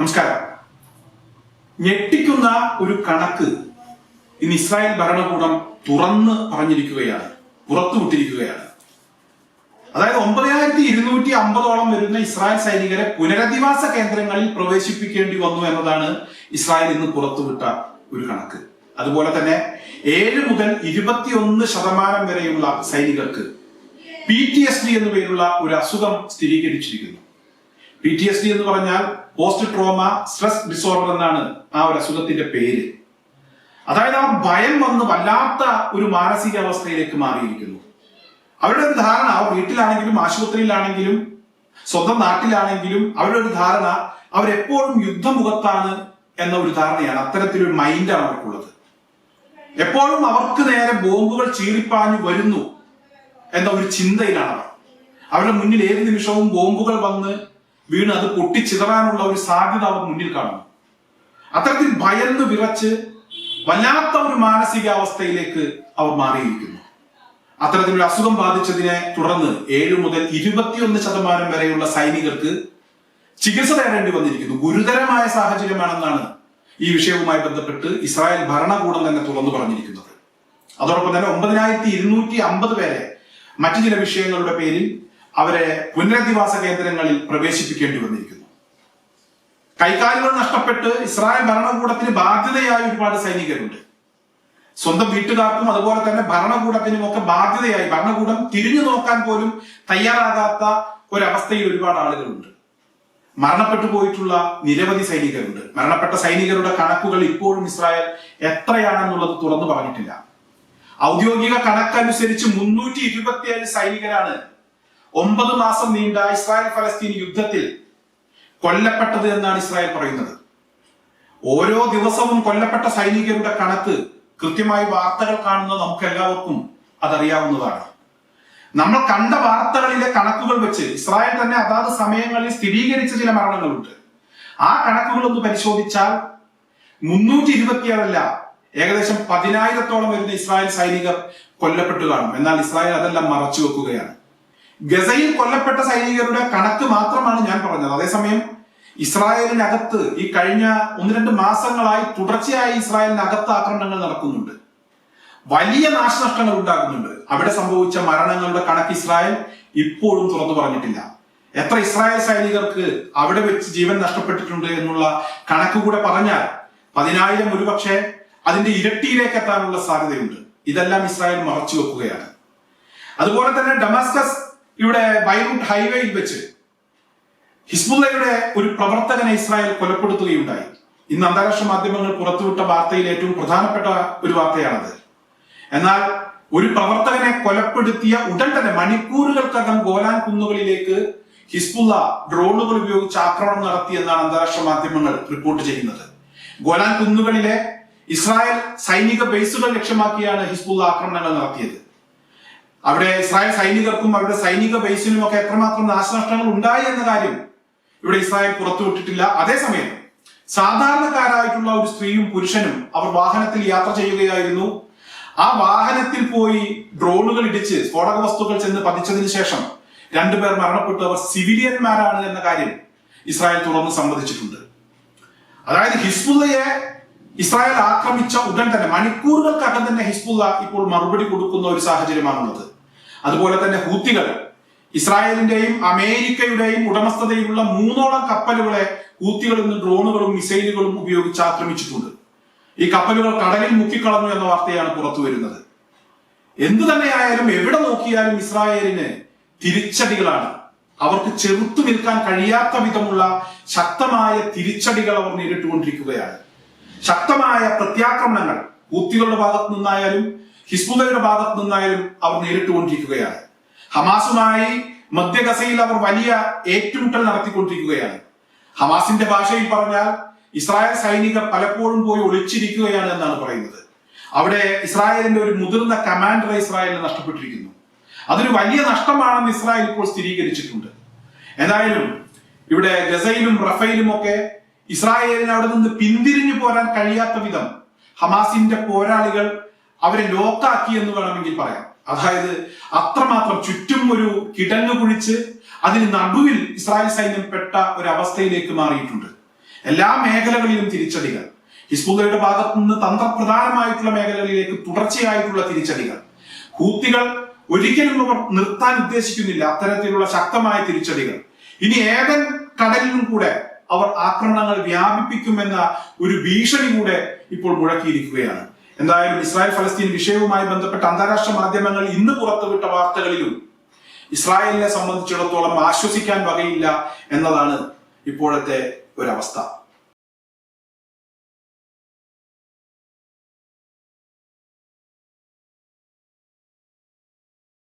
നമസ്കാരം. ഞെട്ടിക്കുന്ന ഒരു കണക്ക് ഇന്ന് ഇസ്രായേൽ ഭരണകൂടം തുറന്ന് പറഞ്ഞിരിക്കുകയാണ് പുറത്തുവിട്ടിരിക്കുകയാണ്. അതായത് ഒമ്പതിനായിരത്തി ഇരുന്നൂറ്റി അമ്പതോളം വരുന്ന ഇസ്രായേൽ സൈനികരെ പുനരധിവാസ കേന്ദ്രങ്ങളിൽ പ്രവേശിപ്പിക്കേണ്ടി വന്നു എന്നതാണ് ഇസ്രായേൽ ഇന്ന് പുറത്തുവിട്ട ഒരു കണക്ക്. അതുപോലെ തന്നെ ഏഴ് മുതൽ ഇരുപത്തിയൊന്ന് ശതമാനം വരെയുള്ള സൈനികർക്ക് പി ടി എസ് ഡി എന്നു പേരുള്ള ഒരു അസുഖം സ്ഥിരീകരിച്ചിരിക്കുന്നു. പി ടി എസ് ഡി എന്ന് പറഞ്ഞാൽ പോസ്റ്റ് ട്രോമ സ്ട്രെസ് ഡിസോർഡർ എന്നാണ് ആ ഒരു അസുഖത്തിന്റെ പേര്. അതായത് ആ ഭയം വന്ന് വല്ലാത്ത ഒരു മാനസികാവസ്ഥയിലേക്ക് മാറിയിരിക്കുന്നു. അവരുടെ ഒരു ധാരണ വീട്ടിലാണെങ്കിലും ആശുപത്രിയിലാണെങ്കിലും സ്വന്തം നാട്ടിലാണെങ്കിലും അവരുടെ ഒരു ധാരണ അവരെപ്പോഴും യുദ്ധമുഖത്താണ് എന്ന ഒരു ധാരണയാണ്. അത്തരത്തിലൊരു മൈൻഡാണ് അവർക്കുള്ളത്. എപ്പോഴും അവർക്ക് നേരെ ബോംബുകൾ ചീറിപ്പാഞ്ഞു വരുന്നു എന്ന ഒരു ചിന്തയിലാണ് അവർ. അവരുടെ മുന്നിൽ ഏത് നിമിഷവും ബോംബുകൾ വന്ന് വീണ് അത് പൊട്ടിച്ചിതറാനുള്ള ഒരു സാധ്യത അവർ മുന്നിൽ കാണുന്നു. അത്തരത്തിൽ ഭയന്ന് വിറച്ച് വല്ലാത്ത ഒരു മാനസികാവസ്ഥയിലേക്ക് അവർ മാറിയിരിക്കുന്നു. അത്തരത്തിലൊരു അസുഖം ബാധിച്ചതിനെ തുടർന്ന് ഏഴ് മുതൽ ഇരുപത്തിയൊന്ന് ശതമാനം വരെയുള്ള സൈനികർക്ക് ചികിത്സ തേടേണ്ടി വന്നിരിക്കുന്നു. ഗുരുതരമായ സാഹചര്യമാണെന്നാണ് ഈ വിഷയവുമായി ബന്ധപ്പെട്ട് ഇസ്രായേൽ ഭരണകൂടം തന്നെ തുറന്നു പറഞ്ഞിരിക്കുന്നത്. അതോടൊപ്പം തന്നെ ഒമ്പതിനായിരത്തി ഇരുന്നൂറ്റി അമ്പത് പേരെ മറ്റു ചില വിഷയങ്ങളുടെ പേരിൽ അവരെ പുനരധിവാസ കേന്ദ്രങ്ങളിൽ പ്രവേശിപ്പിക്കേണ്ടി വന്നിരിക്കുന്നു. കൈകാലുകൾ നഷ്ടപ്പെട്ട് ഇസ്രായേൽ ഭരണകൂടത്തിന് ബാധ്യതയായ ഒരുപാട് സൈനികരുണ്ട്. സ്വന്തം വീട്ടുകാർക്കും അതുപോലെ തന്നെ ഭരണകൂടത്തിനും ഒക്കെ ബാധ്യതയായി ഭരണകൂടം തിരിഞ്ഞു നോക്കാൻ പോലും തയ്യാറാകാത്ത ഒരവസ്ഥയിൽ ഒരുപാട് ആളുകളുണ്ട്. മരണപ്പെട്ടു പോയിട്ടുള്ള നിരവധി സൈനികരുണ്ട്. മരണപ്പെട്ട സൈനികരുടെ കണക്കുകൾ ഇപ്പോഴും ഇസ്രായേൽ എത്രയാണെന്നുള്ളത് തുറന്നു പറഞ്ഞിട്ടില്ല. ഔദ്യോഗിക കണക്കനുസരിച്ച് മുന്നൂറ്റി ഇരുപത്തിയേഴ് സൈനികരാണ് ഒമ്പത് മാസം നീണ്ട ഇസ്രായേൽ ഫലസ്തീൻ യുദ്ധത്തിൽ കൊല്ലപ്പെട്ടത് എന്നാണ് ഇസ്രായേൽ പറയുന്നത്. ഓരോ ദിവസവും കൊല്ലപ്പെട്ട സൈനികരുടെ കണക്ക് കൃത്യമായി വാർത്തകൾ കാണുന്ന നമുക്ക് എല്ലാവർക്കും അതറിയാവുന്നതാണ്. നമ്മൾ കണ്ട വാർത്തകളിലെ കണക്കുകൾ വെച്ച് ഇസ്രായേൽ തന്നെ അതാത് സമയങ്ങളിൽ സ്ഥിരീകരിച്ച ചില മരണങ്ങളുണ്ട്. ആ കണക്കുകൾ ഒന്ന് പരിശോധിച്ചാൽ മുന്നൂറ്റി ഇരുപത്തിയേഴല്ല ഏകദേശം പതിനായിരത്തോളം വരുന്ന ഇസ്രായേൽ സൈനികർ കൊല്ലപ്പെട്ടു കാണും. എന്നാൽ ഇസ്രായേൽ അതെല്ലാം മറച്ചു വെക്കുകയാണ്. ഗസയിൽ കൊല്ലപ്പെട്ട സൈനികരുടെ കണക്ക് മാത്രമാണ് ഞാൻ പറഞ്ഞത്. അതേസമയം ഇസ്രായേലിനകത്ത് ഈ കഴിഞ്ഞ ഒന്ന് രണ്ട് മാസങ്ങളായി തുടർച്ചയായി ഇസ്രായേലിനകത്ത് ആക്രമണങ്ങൾ നടക്കുന്നുണ്ട്. വലിയ നാശനഷ്ടങ്ങൾ ഉണ്ടാകുന്നുണ്ട്. അവിടെ സംഭവിച്ച മരണങ്ങളുടെ കണക്ക് ഇസ്രായേൽ ഇപ്പോഴും തുറന്നു പറഞ്ഞിട്ടില്ല. എത്ര ഇസ്രായേൽ സൈനികർക്ക് അവിടെ വെച്ച് ജീവൻ നഷ്ടപ്പെട്ടിട്ടുണ്ട് എന്നുള്ള കണക്ക് കൂടെ പറഞ്ഞാൽ പതിനായിരം ഒരുപക്ഷെ അതിന്റെ ഇരട്ടിയിലേക്ക് എത്താനുള്ള സാധ്യതയുണ്ട്. ഇതെല്ലാം ഇസ്രായേൽ മറച്ചു വെക്കുകയാണ്. അതുപോലെ തന്നെ ഡമാസ്കസ് ഇവിടെ ബൈറൂട്ട് ഹൈവേയിൽ വെച്ച് ഹിസ്ബുല്ലയുടെ ഒരു പ്രവർത്തകനെ ഇസ്രായേൽ കൊലപ്പെടുത്തുകയുണ്ടായി. ഇന്ന് അന്താരാഷ്ട്ര മാധ്യമങ്ങൾ പുറത്തുവിട്ട വാർത്തയിൽ ഏറ്റവും പ്രധാനപ്പെട്ട ഒരു വാർത്തയാണത്. എന്നാൽ ഒരു പ്രവർത്തകനെ കൊലപ്പെടുത്തിയ ഉടൻ തന്നെ മണിക്കൂറുകൾക്കകം ഗോലാൻ കുന്നുകളിലേക്ക് ഹിസ്ബുല്ല ഡ്രോണുകൾ ഉപയോഗിച്ച് ആക്രമണം നടത്തി എന്നാണ് അന്താരാഷ്ട്ര മാധ്യമങ്ങൾ റിപ്പോർട്ട് ചെയ്യുന്നത്. ഗോലാൻ കുന്നുകളിലെ ഇസ്രായേൽ സൈനിക ബേസുകൾ ലക്ഷ്യമാക്കിയാണ് ഹിസ്ബുല്ല ആക്രമണങ്ങൾ നടത്തിയത്. അവിടെ ഇസ്രായേൽ സൈനികർക്കും അവരുടെ സൈനിക ബേസിനും ഒക്കെ എത്രമാത്രം നാശനഷ്ടങ്ങൾ ഉണ്ടായി എന്ന കാര്യം ഇവിടെ ഇസ്രായേൽ പുറത്തുവിട്ടിട്ടില്ല അതേസമയം സാധാരണക്കാരായിട്ടുള്ള ഒരു സ്ത്രീയും പുരുഷനും അവർ വാഹനത്തിൽ യാത്ര ചെയ്യുകയായിരുന്നു. ആ വാഹനത്തിൽ പോയി ഡ്രോണുകൾ ഇടിച്ച് സ്ഫോടക വസ്തുക്കൾ ചെന്ന് പതിച്ചതിന് ശേഷം രണ്ടുപേർ മരണപ്പെട്ടു. അവർ സിവിലിയന്മാരാണ് എന്ന കാര്യം ഇസ്രായേൽ തുറന്ന് സമ്മതിച്ചിട്ടുണ്ട്. അതായത് ഹിസ്ബുള്ളയെ ഇസ്രായേൽ ആക്രമിച്ച ഉടൻ തന്നെ മണിക്കൂറുകൾക്കകം തന്നെ ഹിസ്ബുള്ള ഇപ്പോൾ മറുപടി കൊടുക്കുന്ന ഒരു സാഹചര്യമാണുള്ളത്. അതുപോലെ തന്നെ ഹൂത്തികൾ ഇസ്രായേലിന്റെയും അമേരിക്കയുടെയും ഉടമസ്ഥതയിലുള്ള മൂന്നോളം കപ്പലുകളെ ഹൂത്തികൾ ഇന്ന് ഡ്രോണുകളും മിസൈലുകളും ഉപയോഗിച്ച് ആക്രമിച്ചിട്ടുണ്ട്. ഈ കപ്പലുകൾ കടലിൽ മുക്കിക്കളഞ്ഞു എന്ന വാർത്തയാണ് പുറത്തു വരുന്നത്. എന്തു തന്നെയായാലും എവിടെ നോക്കിയാലും ഇസ്രായേലിന് തിരിച്ചടികളാണ്. അവർക്ക് ചെറുത്തു നിൽക്കാൻ കഴിയാത്ത വിധമുള്ള ശക്തമായ തിരിച്ചടികൾ അവർ നേരിട്ടുകൊണ്ടിരിക്കുകയാണ്. ശക്തമായ പ്രത്യാക്രമണങ്ങൾ ഹൂത്തികളുടെ ഭാഗത്തു നിന്നായാലും ഹിസ്ബുദയുടെ ഭാഗത്തു നിന്നായാലും അവർ നേരിട്ടുകൊണ്ടിരിക്കുകയാണ്. ഹമാസുമായി മധ്യഗസയിൽ അവർ വലിയ ഏറ്റുമുട്ടൽ നടത്തിക്കൊണ്ടിരിക്കുകയാണ്. ഹമാസിന്റെ ഭാഷയിൽ പറഞ്ഞാൽ ഇസ്രായേൽ സൈനികർ പലപ്പോഴും പോയി ഒളിച്ചിരിക്കുകയാണ് എന്നാണ് പറയുന്നത്. അവിടെ ഇസ്രായേലിന്റെ ഒരു മുതിർന്ന കമാൻഡർ ഇസ്രായേലിന് നഷ്ടപ്പെട്ടിരിക്കുന്നു. അതൊരു വലിയ നഷ്ടമാണെന്ന് ഇസ്രായേൽ ഇപ്പോൾ സ്ഥിരീകരിച്ചിട്ടുണ്ട്. എന്തായാലും ഇവിടെ ഗസയിലും റഫയിലും ഒക്കെ ഇസ്രായേലിന് അവിടെ നിന്ന് പിന്തിരിഞ്ഞു പോരാൻ കഴിയാത്ത വിധം ഹമാസിന്റെ പോരാളികൾ അവരെ ലോക്കാക്കി എന്ന് വേണമെങ്കിൽ പറയാം. അതായത് അത്രമാത്രം ചുറ്റും ഒരു കിടങ്ങ് കുഴിച്ച് അതിന് നടുവിൽ ഇസ്രായേൽ സൈന്യം പെട്ട ഒരു അവസ്ഥയിലേക്ക് മാറിയിട്ടുണ്ട്. എല്ലാ മേഖലകളിലും തിരിച്ചടികൾ. ഹിസ്ബുള്ളയുടെ ഭാഗത്തു നിന്ന് തന്ത്രപ്രധാനമായിട്ടുള്ള മേഖലകളിലേക്ക് തുടർച്ചയായിട്ടുള്ള തിരിച്ചടികൾ. ഹൂത്തികൾ ഒരിക്കലും അവർ നിർത്താൻ ഉദ്ദേശിക്കുന്നില്ല. അത്തരത്തിലുള്ള ശക്തമായ തിരിച്ചടികൾ. ഇനി ഏതൻ കടലിലും കൂടെ അവർ ആക്രമണങ്ങൾ വ്യാപിപ്പിക്കുമെന്ന ഒരു ഭീഷണി കൂടെ ഇപ്പോൾ മുഴക്കിയിരിക്കുകയാണ്. എന്തായാലും ഇസ്രായേൽ ഫലസ്തീൻ വിഷയവുമായി ബന്ധപ്പെട്ട അന്താരാഷ്ട്ര മാധ്യമങ്ങൾ ഇന്ന് പുറത്തുവിട്ട വാർത്തകളിലും ഇസ്രായേലിനെ സംബന്ധിച്ചിടത്തോളം ആശ്വസിക്കാൻ വകയില്ല എന്നതാണ് ഇപ്പോഴത്തെ ഒരവസ്ഥ.